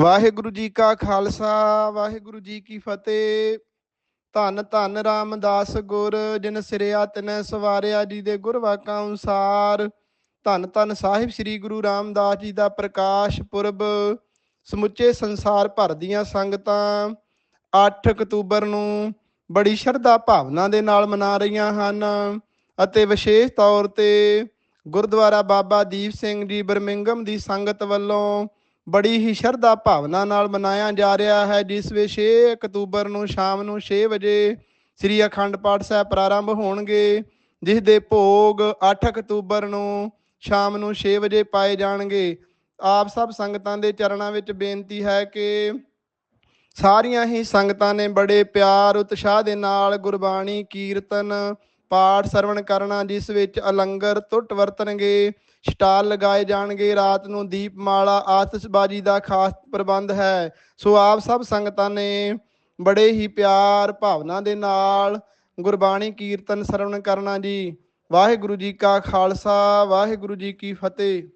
ਵਾਹਿਗੁਰੂ ਜੀ ਕਾ ਖਾਲਸਾ, ਵਾਹਿਗੁਰੂ ਜੀ ਕੀ ਫਤਿਹ। ਧੰਨ ਧੰਨ ਰਾਮਦਾਸ ਗੁਰ, ਜਿਨ ਸਿਰਿਆ ਤਿਨੈ ਸਵਾਰਿਆ ਜੀ ਦੇ ਗੁਰ ਵਾਕਾਂ ਅਨੁਸਾਰ। ਧੰਨ ਧੰਨ ਸਾਹਿਬ ਸ੍ਰੀ ਗੁਰੂ ਰਾਮਦਾਸ ਜੀ ਦਾ ਪ੍ਰਕਾਸ਼ ਪੁਰਬ, ਸਮੁੱਚੇ ਸੰਸਾਰ ਭਰ ਦੀਆਂ ਸੰਗਤਾਂ 8 ਅਕਤੂਬਰ ਨੂੰ ਬੜੀ ਸ਼ਰਧਾ ਭਾਵਨਾ ਦੇ ਨਾਲ ਮਨਾ ਰਹੀਆਂ ਹਨ ਅਤੇ ਵਿਸ਼ੇਸ਼ ਤੌਰ ਤੇ ਗੁਰਦੁਆਰਾ ਬਾਬਾ ਦੀਪ ਸਿੰਘ ਜੀ ਬਰਮਿੰਗਮ ਦੀ ਸੰਗਤ ਵੱਲੋਂ ਬੜੀ ਹੀ ਸ਼ਰਧਾ ਭਾਵਨਾ ਨਾਲ ਮਨਾਇਆ ਜਾ ਰਿਹਾ ਹੈ, ਜਿਸ ਵਿੱਚ 6 ਅਕਤੂਬਰ ਨੂੰ ਸ਼ਾਮ ਨੂੰ 6 ਵਜੇ ਸ੍ਰੀ ਅਖੰਡ ਪਾਠ ਸਾਹਿਬ ਪ੍ਰਾਰੰਭ ਹੋਣਗੇ ਜਿਸ ਦੇ ਭੋਗ 8 ਅਕਤੂਬਰ ਨੂੰ ਸ਼ਾਮ ਨੂੰ 6 ਵਜੇ ਪਾਏ ਜਾਣਗੇ। ਆਪ ਸਭ ਸੰਗਤਾਂ ਦੇ ਚਰਨਾਂ ਵਿੱਚ ਬੇਨਤੀ ਹੈ ਕਿ ਸਾਰੀਆਂ ਹੀ ਸੰਗਤਾਂ ਨੇ ਬੜੇ ਪਿਆਰ ਉਤਸ਼ਾਹ ਦੇ ਨਾਲ ਗੁਰਬਾਣੀ, ਕੀਰਤਨ ਪਾਠ ਸਰਵਣ ਕਰਨਾ, ਜਿਸ ਵਿੱਚ ਅਲੰਗਰ ਟੁੱਟ ਵਰਤਣਗੇ, ਸਟਾਲ ਲਗਾਏ ਜਾਣਗੇ, ਰਾਤ ਨੂੰ ਦੀਪਮਾਲਾ ਆਤਿਸ਼ਬਾਜ਼ੀ ਦਾ ਖਾਸ ਪ੍ਰਬੰਧ ਹੈ। ਸੋ ਆਪ ਸਭ ਸੰਗਤਾਂ ਨੇ ਬੜੇ ਹੀ ਪਿਆਰ ਭਾਵਨਾ ਦੇ ਨਾਲ ਗੁਰਬਾਣੀ ਕੀਰਤਨ ਸਰਵਣ ਕਰਨਾ ਜੀ। ਵਾਹਿਗੁਰੂ ਜੀ ਕਾ ਖਾਲਸਾ, ਵਾਹਿਗੁਰੂ ਜੀ ਕੀ ਫਤਿਹ।